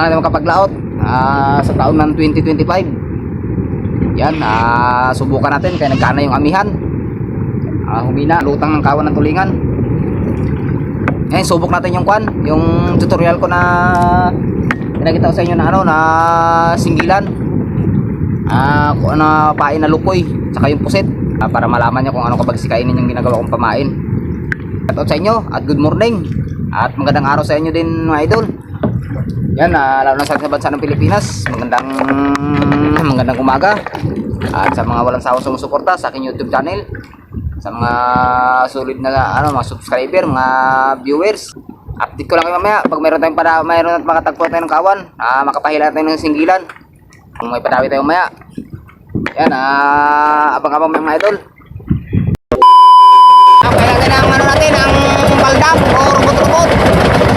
pa natin makapaglaot ah, sa taon ng 2025. Yan, ah, subukan natin kaya nagkana yung amihan. Ah, humina, lutang ng kawan ng tulingan. Ngayon, subok natin yung kwan, yung tutorial ko na pinakita ko sa inyo na ano, na singgilan. Ah, kung ano pain na lukoy, saka yung pusit. Ah, para malaman nyo kung ano kapag sikainin yung ginagawa kong pamain. Shoutout sa inyo at good morning. At magandang araw sa inyo din mga idol. Yan, uh, lalo na sa bansa ng Pilipinas. Magandang magandang umaga. At sa mga walang sawang sumusuporta sa aking YouTube channel. Sa mga sulit na ano, mga subscriber, mga viewers. Update ko lang kayo mamaya pag mayroon tayong para mayroon at makatagpo tayo ng kawan, ah, makapahila tayo ng singgilan. Kung may padawi tayo mamaya. Yan, ah, abang-abang mga idol. Ang kaya natin ang ano natin, ang baldam o robot-robot.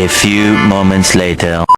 A few moments later.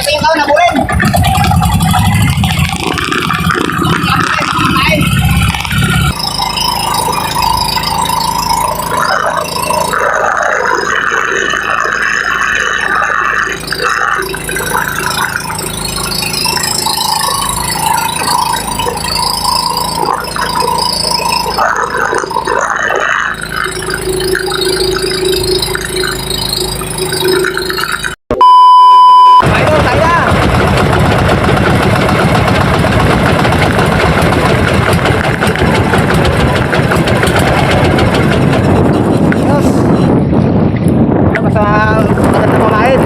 Natin yung kawan, nabulin. Kain. Idol, tayo na. Yes. Ano basta maganda kumain.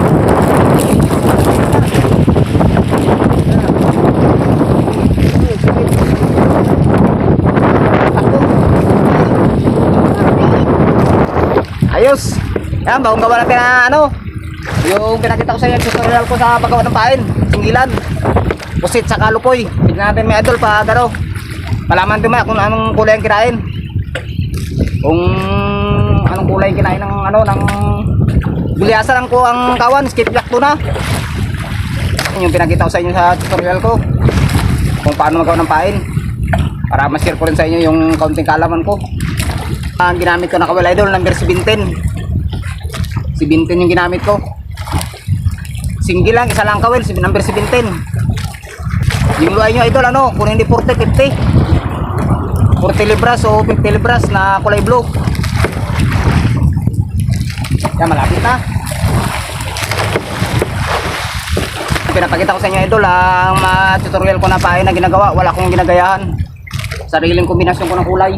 Ayos. Yan, bagong gawa natin na ano. Yung pinakita ko sa inyo, tutorial ko sa paggawa ng pain. Singilan. Pusit sa kalupoy. Tignan natin may idol pa ano. Malaman din kung anong kulay ang kinain. Kung anong kulay ang kinain ng ano ng Gulyasa lang ko ang kawan, skip jack tuna. Yun yung pinakita ko sa inyo sa tutorial ko. Kung paano magawa ng pain. Para ma-share ko rin sa inyo yung kaunting kalaman ko. Ang ginamit ko na kawal idol, number 17. 17 yung ginamit ko. Single lang, isa lang kawel, si- number 17. Yung luay nyo idol, ano, kung hindi 40, 50. 40 libras o 50 libras na kulay blue. Yan, malapit na. Pinapakita ko sa inyo idol, ang tutorial ko na pahay na ginagawa, wala akong ginagayahan. Sariling kombinasyon ko ng kulay.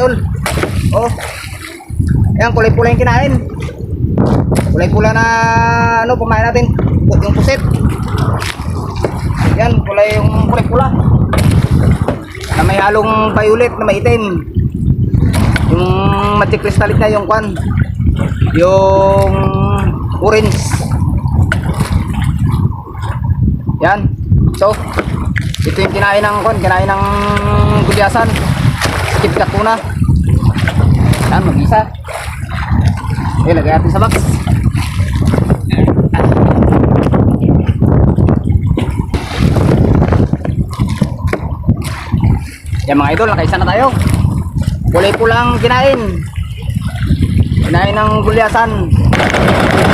Idol. Oh. Yan, kulay pula yung kinain. Kulay pula na ano, pamain natin. Yung puset. Yan, kulay yung kulay pula. Na may halong violet na maitim. Yung magic crystalline na yung kwan. Yung orange. Yan. So, ito yung kinain ng kon, kinain ng gulyasan. Skip cut muna. Yan, mag-isa. Eh, lagay natin sa box. Yan mga idol, nakaisa na tayo. Kulay pulang kinain. Kinain ng gulyasan.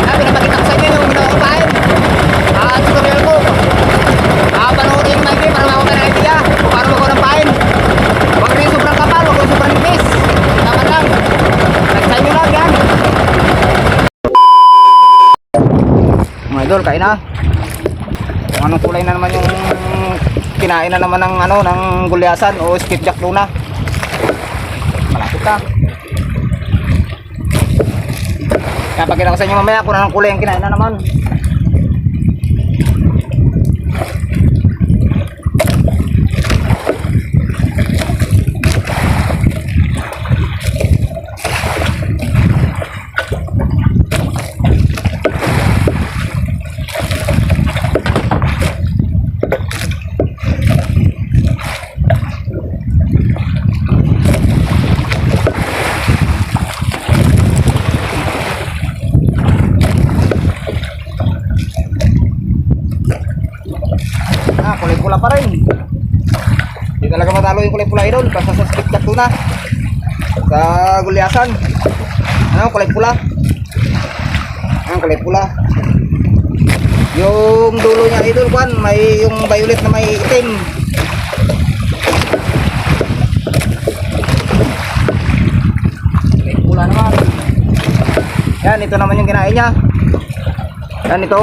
Ah, pinapakita ko sa inyo yung ginawa ko kain. Ah, tutorial ko. Ah, panoorin yung maigi para makakuha ng idea kung paano magawa ng pain. Huwag rin sobrang kapal, huwag rin sobrang nipis. Tama lang. Nagsayin nyo lang yan. Mga idol, kain na. Kung anong kulay na naman yung kinain na naman ng ano ng gulyasan o skipjack tuna. Malapit na. Kaya pagkita ko sa inyo mamaya kung anong kulay ang kinain na naman. Ah, kulay pula pa rin. Hindi talaga matalo yung kulay pula idol. Basta sa skip cut tuna. Sa gulyasan. Ano, kulay pula. Ano, kulay pula. Yung dulo niya idol, kwan, may yung violet na may itim. Kulay pula naman. Yan, ito naman yung kinain niya. Yan ito.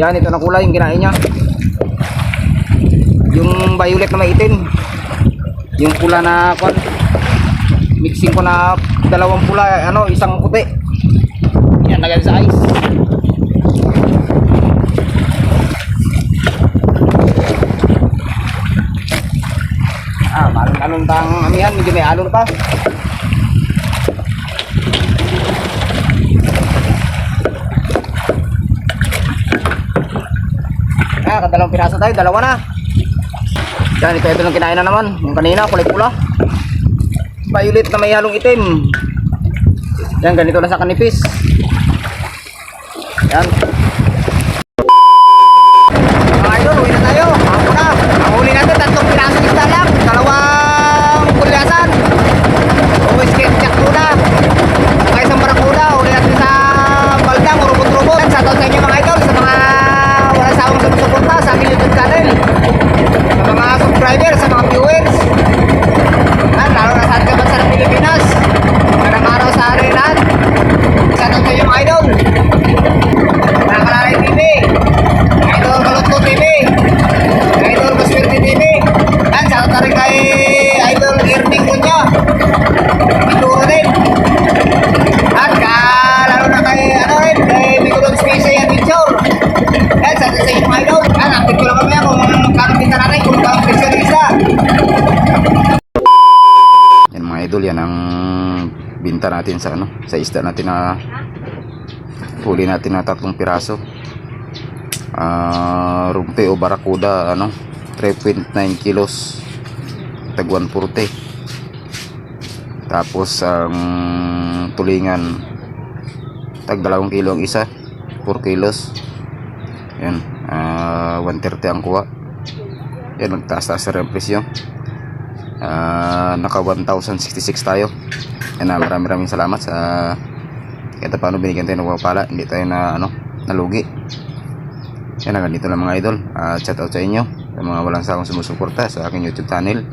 Yan ito na kulay yung kinain niya. Yung violet na maitim. Yung pula na kwan. Mixing ko na dalawang pula, ano, isang puti. Yan lagay sa ice. Ah, malong-along tang amihan, medyo may alon pa. Ah, kadalawang piraso tayo, dalawa na. Yan, ito, ito lang kinain na naman. Yung kanina, kulay pula. Violet na may halong itim. Yan, ganito na sa kanipis. Yan. Mga idol, uwi na tayo. Ako na. Ang huli natin, tatlong piraso isda lang. Dalawang kulyasan. Uwi skate jack tuna. Mga isang barakuda. Huli natin sa baldang, urubot-rubot. Shoutout sa inyo mga idol. Sa mga walang sawang sumusuporta sa aking YouTube channel. Sa mga subscribers, sa mga viewers. Yan, lalo na sa ating bansa ng Pilipinas. Magandang araw sa atin lahat. Shoutout sa inyo mga idol. Mga Kalalay TV. Idol Balotto TV. Idol Baswerte TV. Yan, shoutout na rin kay Idol Irving Cunha. Pituro din. At ka, lalo na kay, ano rin, kay Migulong Special Adventure. Yan, sa sa inyo mga idol. Yan, update ko lang kami kung magkano kita natin, kung magkano presyo ng isda. Yan mga idol, yan ang binta natin sa ano, sa isda natin na huli natin na tatlong piraso. Ah, rumpe o barakuda ano, 3.9 kilos. Tag 140. Tapos ang tulingan tag 2 kilo ang isa, 4 kilos. Yan, ah 130 ang kuha. Yan, nagtaas-taas na rin ang presyo. Ah, naka 1,066 tayo. Yan na, maraming maraming salamat sa kahit paano binigyan tayo ng pala hindi tayo na ano, nalugi. Yan na, ganito lang mga idol. Uh, shout out sa inyo, sa mga walang sawang sumusuporta sa aking YouTube channel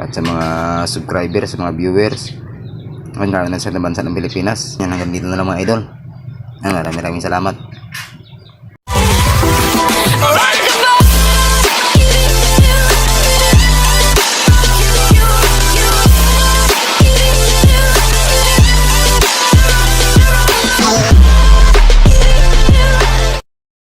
at sa mga subscribers, sa mga viewers. Ngayon na sa bansa ng Pilipinas. Yan hanggang dito na lang mga idol. Maraming maraming salamat.